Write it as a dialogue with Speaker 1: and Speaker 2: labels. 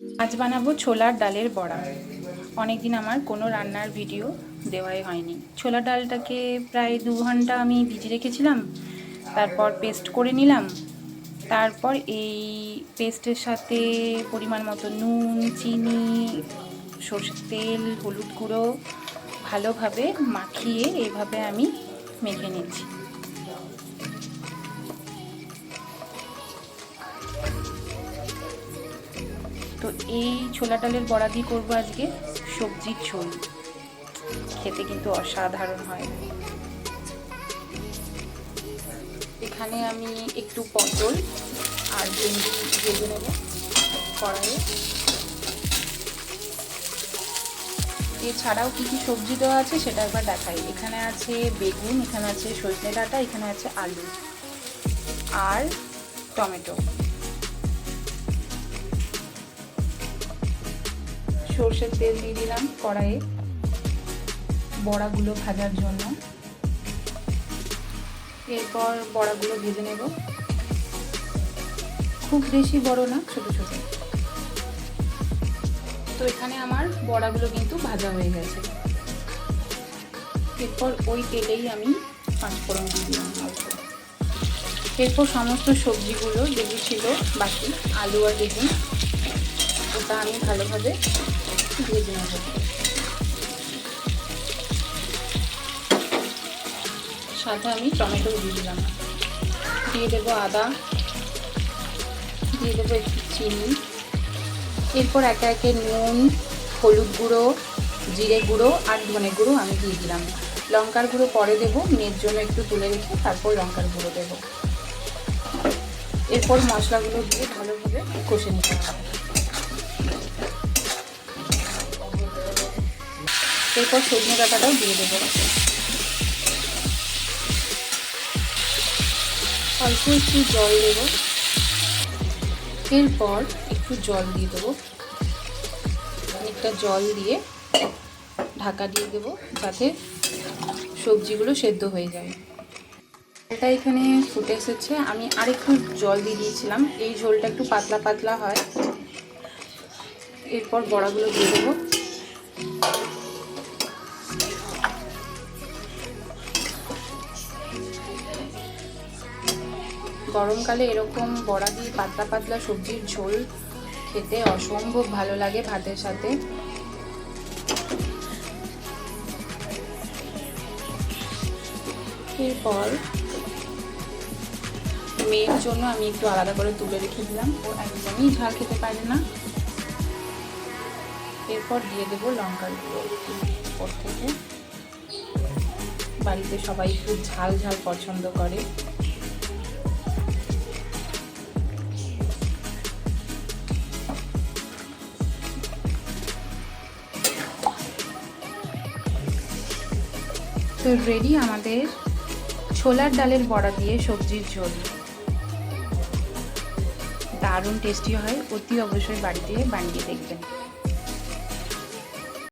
Speaker 1: আজ বানাবো ছোলার ডালের বড়া। অনেকদিন আমার কোনো রান্নার ভিডিও দেওয়াই হয়নি। ছোলার ডালটাকে প্রায় দু ঘণ্টা আমি ভিজিয়ে রেখেছিলাম, তারপর পেস্ট করে নিলাম, তারপর এই পেস্টের সাথে পরিমাণ মতো নুন, চিনি, সর্ষের তেল, হলুদ গুঁড়ো ভালোভাবে মাখিয়ে এইভাবে আমি মেখে নিচ্ছি। তো এই ছোলা ডালের বড়া দিয়ে করব আজকে সবজির ঝোল। খেতে কিন্তু অসাধারণ হয়। এখানে আমি একটু পটল আর ভেন্ডি ভেজে নেব কড়াইয়ে। এছাড়াও কী কী সবজি দেওয়া আছে সেটা একবার দেখাই। এখানে আছে বেগুন, এখানে আছে সজনে ডাঁটা, এখানে আছে আলু আর টমেটো। সর্ষের তেল দিয়ে দিলাম কড়াইয়ে বড়াগুলো ভাজার জন্য। এরপর বড়াগুলো ভেজে নেব। খুব বেশি বড় না, ছোট ছোট। তো এখানে আমার বড়াগুলো কিন্তু ভাজা হয়ে গেছে। এরপর ওই তেলেই আমি পাঁচফোড়ন দিয়ে দিলাম এরপর সমস্ত সবজিগুলো, যেগুলো ছিল বাকি, আলু আর বেগুন ওটা আমি ভালোভাবে ভেজে নেব সাথে আমি টমেটো দিয়ে দিলাম। দিয়ে দেবো আদা, দিয়ে দেবো একটু চিনি। এরপর একে একে নুন, হলুদ গুঁড়ো, জিরে গুঁড়ো আর ধনে গুঁড়ো আমি দিয়ে দিলাম। লঙ্কার গুঁড়ো পরে দেবো, মেয়ের জন্য একটু তুলে রেখে তারপর লঙ্কার গুঁড়ো দেবো। এরপর মশলাগুলো দিয়ে ভালোভাবে কষে নিতে হবে। এরপর সজনে ডাঁটাটাও দিয়ে দেবো। অল্প একটু জল দেবো। এরপর একটু জল দিয়ে দেবো। অনেকটা জল দিয়ে ঢাকা দিয়ে দেবো যাতে সবজিগুলো সেদ্ধ হয়ে যায়। এটা এখানে ফুটে এসেছে। আমি আরেকটু জল দিয়ে দিয়েছিলাম। এই ঝোলটা একটু পাতলা পাতলা হয়। এরপর বড়াগুলো দিয়ে দেবো। গরমকালে এরকম বড়া দিয়ে পাতলা পাতলা সবজির ঝোল খেতে অসম্ভব ভালো লাগে ভাতের সাথে। এরপর মেয়ের জন্য আমি একটু আলাদা করে তুলে রেখে দিলাম। ও একদমই ঝাল খেতে পারে না। এরপর দিয়ে দেবো লঙ্কার গুঁড়ো থেকে। বাড়িতে সবাই খুব ঝাল ঝাল পছন্দ করে। তো রেডি আমাদের ছোলার ডালের বড়া দিয়ে সবজির ঝোল। দারুণ টেস্টি হয়, অতি অবশ্যই বাড়িতে বানিয়ে দেখবেন।